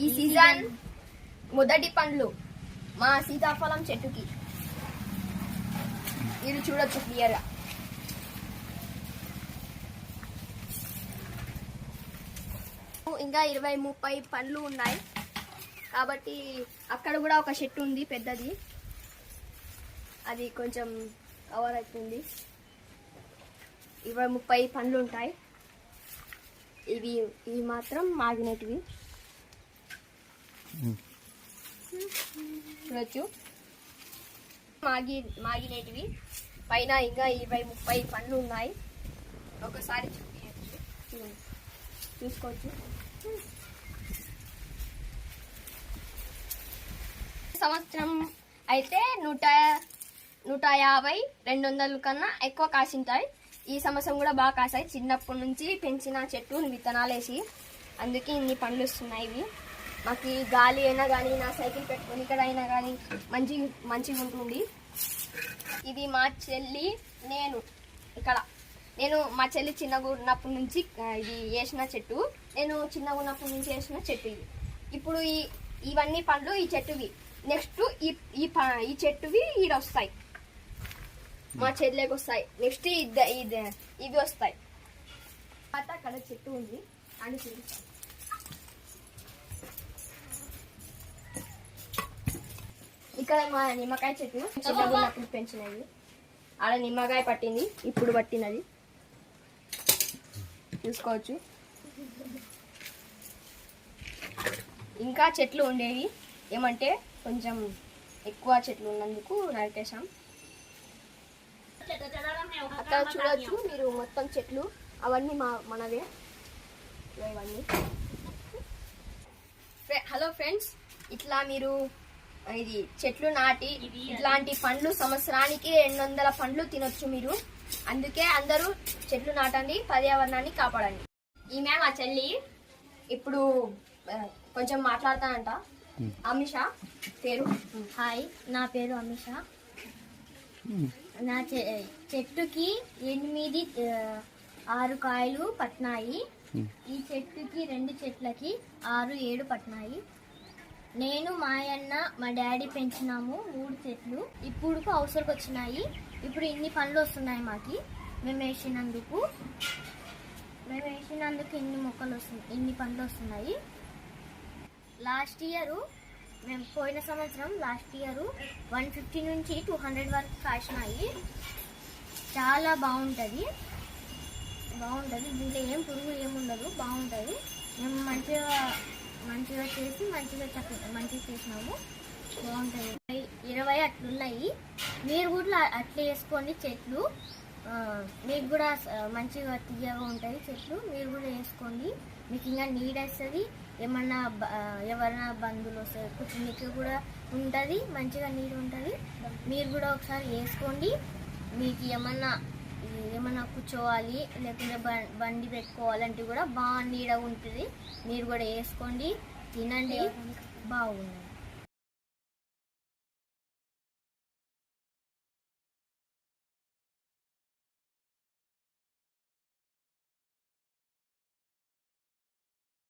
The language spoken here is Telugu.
ఈ సీజన్ మొదటి పండ్లు మా సీతాఫలం చెట్టుకి. ఇది చూడొచ్చు క్లియర్గా. ఇంకా ఇరవై ముప్పై పండ్లు ఉన్నాయి. కాబట్టి అక్కడ కూడా ఒక చెట్టు ఉంది పెద్దది. అది కొంచెం కవర్ అవుతుంది. ఇరవై ముప్పై పండ్లు ఉంటాయి. ఇవి ఇవి మాత్రం మాగినటివి. చూడొచ్చు మాగి మాగినేటివి పైన ఇంకా ఇరవై ముప్పై పండ్లు ఉన్నాయి. ఒకసారి చూపించచ్చు చూసుకోవచ్చు. సంవత్సరం అయితే నూట నూట యాభై రెండు వందల కన్నా ఎక్కువ కాసింటాయి. ఈ సంవత్సరం కూడా బాగా కాసాయి. చిన్నప్పటి నుంచి పెంచిన చెట్టు విత్తనాలు వేసి అందుకే ఇన్ని పండ్లు వస్తున్నాయి ఇవి. మాకు ఈ గాలి అయినా కానీ నా సైకిల్ పెట్టుకుని ఇక్కడ అయినా కానీ మంచి మంచిగా ఉంటుంది ఇది మా చెల్లి నేను ఇక్కడ. నేను మా చెల్లి చిన్నగా ఉన్నప్పటి నుంచి ఇది వేసిన చెట్టు. నేను చిన్నగా ఉన్నప్పటి నుంచి వేసిన చెట్టు ఇది. ఇప్పుడు ఈ ఇవన్నీ పండ్లు ఈ చెట్టువి. నెక్స్ట్ ఈ ఈ ప- ఈ చెట్టువి ఈడ వస్తాయి. మా చెట్లేకి వస్తాయి. నెక్స్ట్ ఇద్ద ఇది ఇవి వస్తాయి. తర్వాత అక్కడ చెట్టు ఉంది. అని చూపిస్తాను. ఇక్కడ మా నిమ్మకాయ చెట్టు. చిన్నగా ఉన్నప్పుడు పెంచినవి ఆడ నిమ్మకాయ పట్టింది ఇప్పుడు పట్టినది. చూసుకోవచ్చు. ఇంకా చెట్లు ఉండేవి. ఏమంటే కొంచెం ఎక్కువ చెట్లు ఉన్నందుకు నరికేశాం. అక్కడ చూడొచ్చు మీరు మొత్తం చెట్లు. అవన్నీ మా మనవే ఇవన్నీ. హలో ఫ్రెండ్స్ ఇట్లా మీరు ఇది చెట్లు నాటి ఇట్లాంటి పండ్లు సంవత్సరానికి రెండు వందల పండ్లు తినొచ్చు మీరు. అందుకే అందరూ చెట్లు నాటండి పర్యావరణాన్ని కాపాడండి. ఈమె మా చెల్లి ఇప్పుడు ఆ, కొంచెం మాట్లాడతానంట. అమిష పేరు? హాయ్ నా పేరు అమిష. నా చె- చెట్టుకి ఎనిమిది ఆ, ఆరు కాయలు పట్టినాయి. ఈ చెట్టుకి రెండు చెట్లకి ఆరు ఏడు పట్టినాయి. నేను మా అన్న మా డాడీ పెంచినాము మూడు చెట్లు. ఇప్పుడు అవసరం వచ్చినాయి ఇప్పుడు ఇన్ని పండ్లు వస్తున్నాయి మాకి. మేము వేసినందుకు మేము వేసినందుకు ఇన్ని మొక్కలు వస్తున్నాయి ఇన్ని పండ్లు వస్తున్నాయి లాస్ట్ ఇయర్ మేము పోయిన సంవత్సరం లాస్ట్ ఇయర్ వన్ ఫిఫ్టీ నుంచి టూ హండ్రెడ్ వరకు కాసినాయి. చాలా బాగుంటుంది. బాగుంటుంది. దీంట్లో ఏం పురుగు ఏముండదు బాగుంటుంది. మేము మంచిగా మంచిగా చేసి మంచిగా చక్క మంచిగా చేసినాము. బాగుంటుంది ఇరవై అట్లున్నాయి. మీరు కూడా అట్లా వేసుకోండి చెట్లు. మీకు కూడా మంచిగా తీయగా ఉంటాయి చెట్లు. మీరు కూడా వేసుకోండి. మీకు ఇంకా నీడ్ వస్తుంది. ఏమన్నా ఎవరైనా బంధువులు వస్తారు మీకు కూడా ఉంటుంది. మంచిగా నీరు ఉంటుంది. మీరు కూడా ఒకసారి వేసుకోండి. మీకు ఏమన్నా ఏమన్నా కూర్చోవాలి లేకుంటే బండి పెట్టుకోవాలంటే కూడా బాగా నీడ ఉంటుంది మీరు కూడా వేసుకోండి తినండి బాగుంది.